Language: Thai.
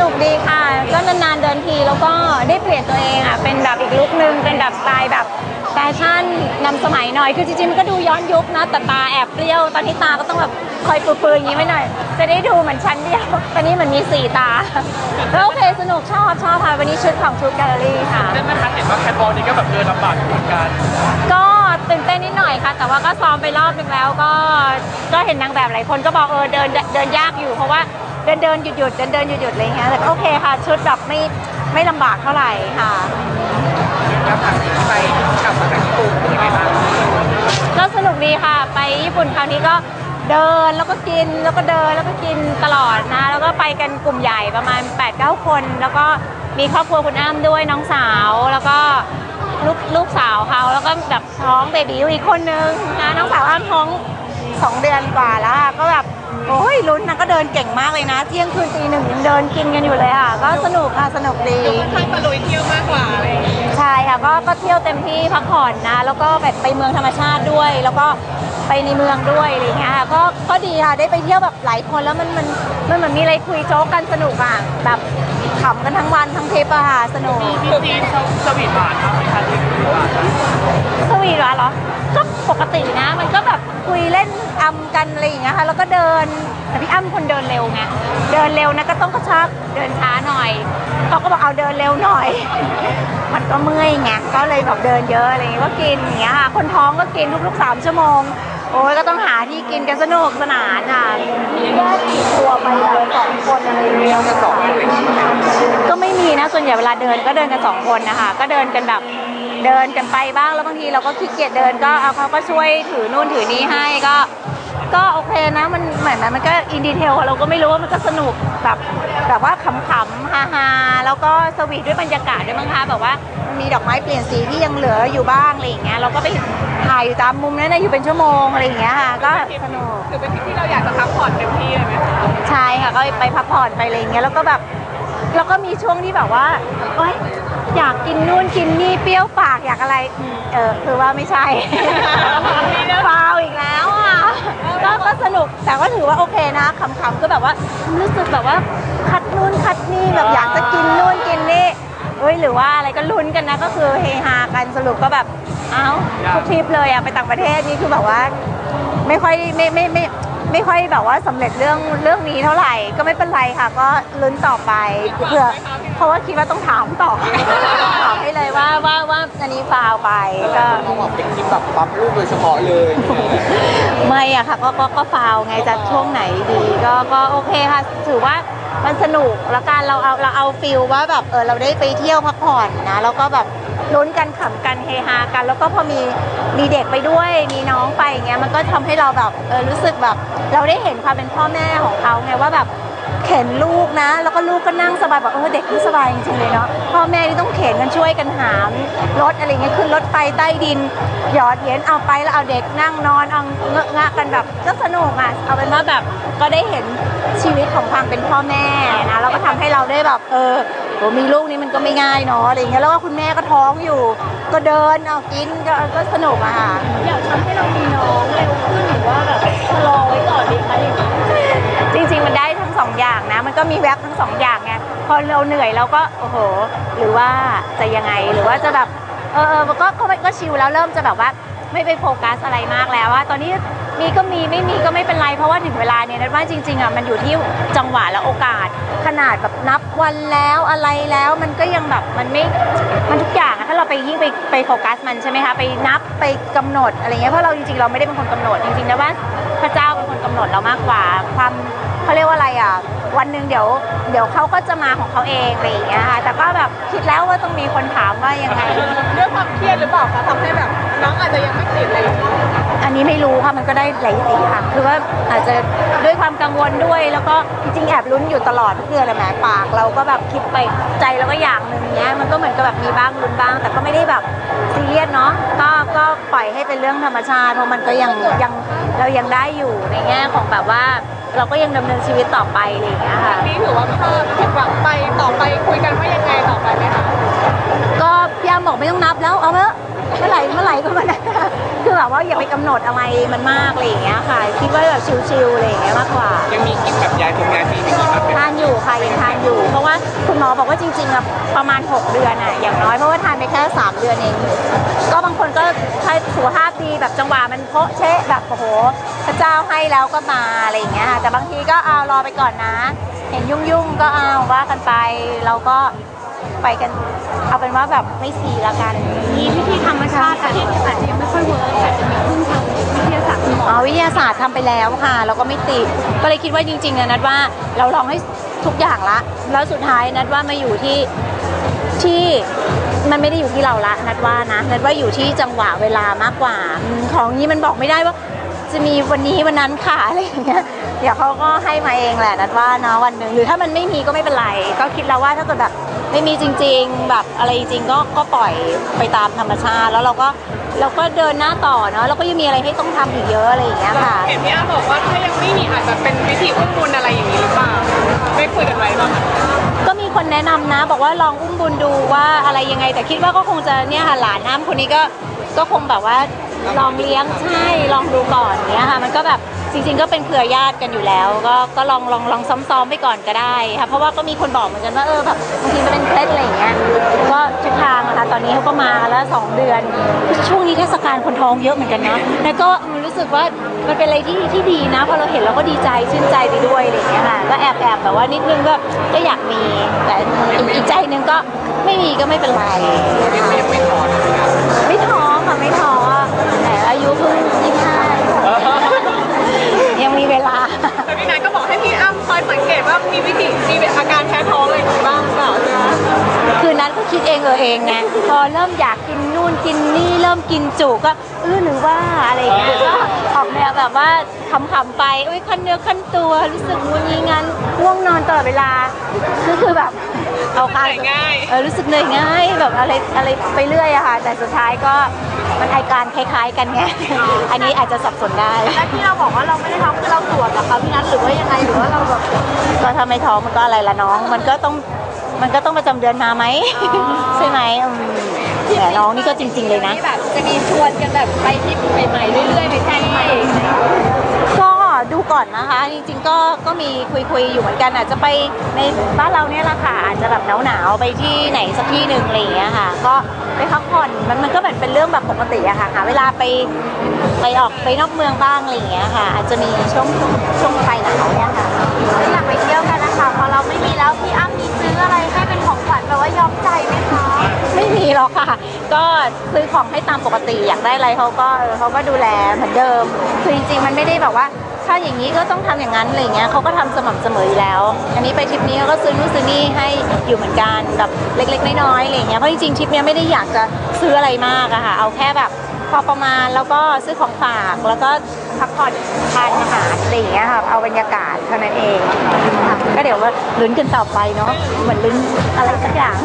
สนุกดีค่ะ ก็นานๆเดินทีแล้วก็ได้เปลี่ยนตัวเองอะ เป็นแบบอีกลุคนึง เป็นแบบสไตล์แบบแฟชั่นนำสมัยหน่อย คือจริงๆมันก็ดูย้อนยุคนะ แต่ตาแอบเปรี้ยว ตอนนี้ตาก็ต้องแบบคอยปื้อๆอย่างนี้ไว้หน่อย จะได้ดูเหมือนชั้นเดียว ตอนนี้เหมือนมีสี่ตาก็โอเคสนุกชอบชอบค่ะ วันนี้ชุดของ True Gallery ค่ะ เล่นไหมคะเห็นว่าแคทบอลนี่ก็แบบเดินลำบากอยู่เหมือนกัน ก็ตื่นเต้นนิดหน่อยค่ะ แต่ว่าก็ซ้อมไปรอบนึงแล้วก็ก็เห็นนางแบบหลายคนก็บอกเออเดินเดินยากอยู่เพราะว่าเดินเดินหยุดหยุดเดินเดินหยุดหยุดอะไรอย่างเงี้ยแต่ก็โอเคค่ะ ชุดแบบไม่ไม่ลำบากเท่าไหร่ค่ะแล้วครั้งนี้ไปกลับมาจากญี่ปุ่นเป็นยังไงบ้างก็สนุกดีค่ะ ไปญี่ปุ่นคราวนี้ก็เดินแล้วก็กินแล้วก็เดินแล้วก็กินตลอดนะ แล้วก็ไปกันกลุ่มใหญ่ประมาณ 8-9 คน แล้วก็มีครอบครัวคุณอ้ำด้วยน้องสาวแล้วก็ลูกลูกสาวเขาแล้วก็แบบท้องเบบีอยู่อีกคนนึงนะน้องสาวอ้ำท้องสองเดือนกว่าแล้วอะก็แบบ โอ้ยลุ้นนะก็เดินเก่งมากเลยนะ เที่ยงคืนตีหนึ่งยังเดินกินกันอยู่เลยค่ะ ก็สนุกค่ะสนุกดี ค่อนข้างตะลุยเที่ยวมากกว่าอะไรอย่างเงี้ยใช่ค่ะก็ก็เที่ยวเต็มที่พักผ่อนนะ แล้วก็แบบไปเมืองธรรมชาติด้วย แล้วก็ไปในเมืองด้วยอะไรอย่างเงี้ยค่ะก็ก็ดีค่ะได้ไปเที่ยวแบบหลายคนแล้วมันมันมันเหมือนมีอะไรคุยโจ๊กกันสนุกอะแบบ ขำกันทั้งวันทั้งทริปอะค่ะสนุก มีซีนสวีทหวานครับมีคันที่สวีทหวานนะสวีทเหรอเหรอ ก็ปกตินะ มันก็แบบคุยเล่นอำกันอะไรอย่างเงี้ยค่ะ แล้วก็เดิน แต่พี่อ้ำคนเดินเร็วไง เดินเร็วนะก็ต้องกระชากเดินช้าหน่อยเขาก็บอกเอาเดินเร็วหน่อย มันก็เมื่อยไง ก็เลยแบบเดินเยอะอะไรอย่างเงี้ย ก็กินอย่างเงี้ยค่ะ คนท้องก็กินทุกๆสามชั่วโมง โอ้ยก็ต้องหาที่กินกันสนุกสนานอะมีแยกกี่ตัวไปแบบสองคนอะไรอย่างเงี้ยกันสองคนเลยก็ไม่มีนะส่วนใหญ่เวลาเดินก็เดินกันสองคนนะคะ ก็เดินกันแบบเดินกันไปบ้างแล้วบางทีเราก็ขี้เกียจเดินก็เอาเขาก็ช่วยถือนู่นถือนี้ให้ก็ ก็โอเคนะมันเหมือนมันก็อินดีเทลเราก็ไม่รู้ว่ามันก็สนุกแบบ แบบว่าขำๆฮาๆแล้วก็สวีทด้วยบรรยากาศด้วยมั้งคะแบบว่ามันมีดอกไม้เปลี่ยนสีที่ยังเหลืออยู่บ้างอะไรอย่างเงี้ยเราก็ไปถ่ายอยู่ตามมุมนั้นนะอยู่เป็นชั่วโมงอะไรอย่างเงี้ยค่ะก็สนุกคือเป็นทริปที่เราอยากจะพักผ่อนเต็มที่เลยไหมคะใช่ค่ะก็ไปพักผ่อนไปอะไรอย่างเงี้ยแล้วก็แบบแล้วก็มีช่วงที่แบบว่าโอ๊ยอยากกินนู่นกินนี่เปรี้ยวปากอยากอะไรอืมเออคือว่าไม่ใช่ฟาวอีกแล้วอะ ก็ก็สนุกแต่ก็ถือว่าโอเคนะขำๆก็แบบว่ารู้สึกแบบว่าคัดนู่นคัดนี่แบบอยากจะกินนู่นกินนี่เอ้ยหรือว่าอะไรก็ลุ้นกันนะก็คือเฮฮากันสรุปก็แบบเอ้าทุกทริปเลยอะไปต่างประเทศนี่คือแบบว่า ไม่ค่อยไม่ไม่ไม่ ไม่ค่อยแบบว่าสำเร็จเรื่องเรื่องนี้เท่าไหร่ก็ไม่เป็นไรค่ะ ก็ลุ้นต่อไปเผื่อเพราะว่าคิดว่าต้องถามต่อถามให้เลยว่าว่าว่าอันนี้ฟาวไปก็เขาบอกเป็นทริปแบบปั๊มรูปโดยเฉพาะเลยไม่อะค่ะก็ก็ก็ฟาวไงจะช่วงไหนดีก็ก็โอเคค่ะถือว่ามันสนุกแล้วการเราเอาเราเอาฟิลว่าแบบเออเราได้ไปเที่ยวพักผ่อนนะแล้วก็แบบ ลุ้นกันขำกันเฮฮากัน แล้วก็พอมีมีเด็กไปด้วย มีน้องไปอย่างเงี้ยมันก็ทำให้เราแบบเออรู้สึกแบบ เราได้เห็นความเป็นพ่อแม่ของเขาไงว่าแบบเข็นลูกนะ แล้วก็ลูกก็นั่งสบายแบบเออเด็กนี่สบายจริงๆเลยเนาะพ่อแม่นี่ต้องเข็นกันช่วยกันหามรถอะไรเงี้ยขึ้นรถไฟใต้ดิน หยอดเหรียญเอาไปแล้วเอาเด็กนั่งนอนเอาเงอะงะกันแบบก็สนุกอะเอาเป็นว่าแบบก็ได้เห็นชีวิตของความเป็นพ่อแม่นะแล้วก็ทำให้เราได้แบบเออ โหมีลูกนี่มันก็ไม่ง่ายเนาะอะไรเงี้ยแล้วก็คุณแม่ก็ท้องอยู่ ก็เดินเอากินก็ก็สนุกอะค่ะอยากทำให้เรามีน้องเร็วขึ้นหรือว่าแบบชะลอไว้ก่อนดีคะอย่างนี้จริง ๆ มันได้ทั้งสองอย่างนะ มันก็มีแวบทั้งสองอย่างไงพอเราเหนื่อยเราก็โอ้โห หรือว่าจะยังไงหรือว่าจะแบบเออเออก็ก็ก็ชิลแล้วเริ่มจะแบบว่าไม่ไปโฟกัสอะไรมากแล้วว่าตอนนี้ มีก็มีไม่มีก็ไม่เป็นไร เพราะว่าถึงเวลาเนี่ยนัดว่าจริงๆอะมันอยู่ที่จังหวะและโอกาส ขนาดแบบนับวันแล้วอะไรแล้วมันก็ยังแบบมันไม่มันทุกอย่างอะถ้าเราไปยิ่งไปไปโฟกัสมันใช่ไหมคะไปนับไปกำหนดอะไรเงี้ยเพราะเราจริงๆเราไม่ได้เป็นคนกำหนดจริงๆนะว่าพระเจ้าเป็นคนกำหนดเรามากกว่า ความเขาเรียกว่าอะไรอะวันหนึ่งเดี๋ยวเดี๋ยวเขาก็จะมาของเขาเองอะไรอย่างเงี้ยค่ะแต่ก็แบบคิดแล้วว่าต้องมีคนถามว่ายังไงด้วยความเครียดหรือเปล่าคะทำให้แบบน้องอาจจะยังไม่ติดอะไรอย่างนี้ อันนี้ไม่รู้ค่ะมันก็ได้หลายอย่างคือว่าอาจจะด้วยความกังวลด้วย แล้วก็จริงๆแอบลุ้นอยู่ตลอดทุกเดือนเลยแหมปาก เราก็แบบคิดไปใจเราก็อย่างหนึ่งเนี้ยมันก็เหมือนกับแบบมีบ้างลุ้นบ้าง แต่ก็ไม่ได้แบบซีเรียสเนาะก็ก็ปล่อยให้เป็นเรื่องธรรมชาติเพราะมันก็ยังยังเรายังได้อยู่ในแง่ของแบบว่าเราก็ยังดำเนินชีวิตต่อไปอะไรอย่างเงี้ยค่ะนี่ถือว่าถ้าผิดหวังไปต่อไปคุยกันว่ายังไงต่อไปไหมคะก็พี่ยามบอกไม่ต้องนับแล้วเอาเถอะเมื่อไหร่เมื่อไหร่ก็มานะ คือแบบแบบว่าอย่าไปกำหนดอะไรมันมากอะไรอย่างเงี้ยค่ะ คิดว่าแบบชิลๆอะไรอย่างเงี้ยมากกว่ายังมีกินแบบยายทงยาจีนอย่างนี้มาเป็นทานอยู่ค่ะยังทานอยู่ เพราะว่าคุณหมอบอกว่าจริงๆอะประมาณ 6 เดือนอะอย่างน้อยเพราะว่าทานไปแค่ 3 เดือนเองก็บางคนก็ถ้าสุขภาพดีแบบจังหวะมันโพะเชะแบบโอ้โหพระเจ้าให้แล้วก็มาอะไรอย่างเงี้ยค่ะแต่บางทีก็เอารอไปก่อนนะ เห็นยุ่งๆก็เอาว่ากันไปเราก็ ไปกัน เอาเป็นว่าแบบไม่สีละกัน มีพิธีธรรมชาติอาจจะอาจจะยังไม่ค่อยเวิร์กอาจจะมีพึ่งทางวิทยาศาสตร์คุณหมออ๋อวิทยาศาสตร์ทำไปแล้วค่ะ แล้วก็ไม่ติด ก็เลยคิดว่าจริงๆอะนัดว่าเราลองให้ทุกอย่างละ แล้วสุดท้ายนัดว่ามาอยู่ที่ที่มันไม่ได้อยู่ที่เราละนัดว่านะนัดว่าอยู่ที่จังหวะเวลามากกว่าอืมของนี้มันบอกไม่ได้ว่า จะมีวันนี้วันนั้นค่ะอะไรอย่างเงี้ยเดี๋ยวเขาก็ให้มาเองแหละนัดว่าเนาะวันหนึ่งหรือถ้ามันไม่มีก็ไม่เป็นไร ก็คิดแล้วว่าถ้าเกิดแบบ ไม่มีจริง ๆ แบบอะไรจริงๆก็ก็ปล่อยไปตามธรรมชาติ แล้วเราก็เราก็เดินหน้าต่อเนาะแล้วก็ยังมีอะไรให้ต้องทำอีกเยอะอะไรอย่างเงี้ยค่ะ เห็นพี่อ้ำบอกว่าถ้ายังไม่มีอาจจะเป็นวิธีอุ้มบุญอะไรอย่างนี้หรือเปล่าได้คุยกันไว้บ้างคะก็มีคนแนะนำนะ บอกว่าลองอุ้มบุญดูว่าอะไรยังไง แต่คิดว่าก็คงจะเนี่ยค่ะหลานน้ำคนนี้ก็ก็คงแบบว่าลองเลี้ยงใช่ลองดูก่อนเนี้ยค่ะ มันก็แบบ จริงๆก็เป็นเครือญาติกันอยู่แล้ว ก็ก็ลองลองลองซ้อมๆไปก่อนก็ได้ค่ะเพราะว่าก็มีคนบอกเหมือนกันว่าเออแบบบางทีมันเป็นเคล็ดอะไรอย่างเงี้ยก็ทิศทางอะค่ะตอนนี้เขาก็มาแล้วสองเดือน ช่วงนี้เทศกาลคนท้องเยอะเหมือนกันนะแล้วก็มันรู้สึกว่ามันเป็นอะไรที่ที่ดีนะพอเราเห็นเราก็ดีใจชื่นใจไปด้วยอะไรอย่างเงี้ยค่ะก็แอบแอบแบบว่านิดนึงก็ก็อยากมีแต่อีกอีกใจหนึงก็ไม่มีก็ไม่เป็นไรยังไม่ยังไม่ถอนนะพี่อ้ำไม่ท้อค่ สังเกตว่ามีวิธีมีอาการแพ้ท้องอะไรอย่างนี้บ้างหรือเปล่าใช่ไหมคืนนั้นก็คิดเองเออเองไงพอเริ่มอยากกินนู่นกินนี่เริ่มกินจุก็ หรือว่าอะไรอย่างเงี้ยก็ออกแนวแบบว่าขำๆไปอุ้ยคันเนื้อคันตัวรู้สึกงูงี้งั้นง่วงนอนตลอดเวลาก็คือแบบเอาคางเหนื่อยง่ายเออรู้สึกเหนื่อยง่ายแบบอะไรอะไรไปเรื่อยอะค่ะ แต่สุดท้ายก็มันอาการคล้าย ๆ กันไงอันนี้อาจจะสับสนได้และที่เราบอกว่าเราไม่ได้ท้องคือเราตรวจเหรอคะพี่นัทหรือว่ายังไงหรือว่าเราแบบก็ถ้าไม่ท้องมันก็อะไรละน้อง มันก็ต้อง มันก็ต้องประจำเดือนมาไหม ใช่ไหมอืมแต่น้องนี่ก็จริง ๆ เลยนะ ที่แบบจะมีชวนกันแบบไปทริปใหม่ๆเรื่อยๆไปกันใหม่ก็ดูก่อนนะคะ จริงๆก็ก็มีคุยๆอยู่เหมือนกันอาจจะไปในบ้านเราเนี่ยแหละค่ะอาจจะแบบหนาวๆไปที่ไหนสักที่หนึ่งอะไรอย่างเงี้ยค่ะ ก็ไปพักผ่อนมันมันก็แบบเป็นเรื่องแบบปกติอะค่ะหาเวลาไปไปออกไปนอกเมืองบ้างอะไรอย่างเงี้ยค่ะ อาจจะมีช่วงช่วงช่วงไปหนาวเนี่ยค่ะอยากไปเที่ยว ก็ซื้อของให้ตามปกติอยากได้อะไรเขาก็เออเขาก็ดูแลเหมือนเดิม คือจริงๆมันไม่ได้แบบว่า ถ้าอย่างนี้ก็ต้องทำอย่างนั้นอะไรเงี้ยเขาก็ทำสม่ำเสมออยู่แล้ว อันนี้ไปทริปนี้เขาก็ซื้อนู่นซื้อนี่ให้อยู่เหมือนกันแบบเล็ก ๆ น้อยๆอะไรเงี้ยเพราะจริงๆทริปนี้ไม่ได้อยากจะซื้ออะไรมากอะค่ะเอาแค่แบบพอประมาณแล้วก็ซื้อของฝากแล้วก็พักผ่อนทานอาหารอะไรอย่างเงี้ยค่ะเอาบรรยากาศเท่านั้นเอง ก็เดี๋ยวว่าลุ้นกันต่อไปเนาะเหมือนลุ้นอะไรสักอย่าง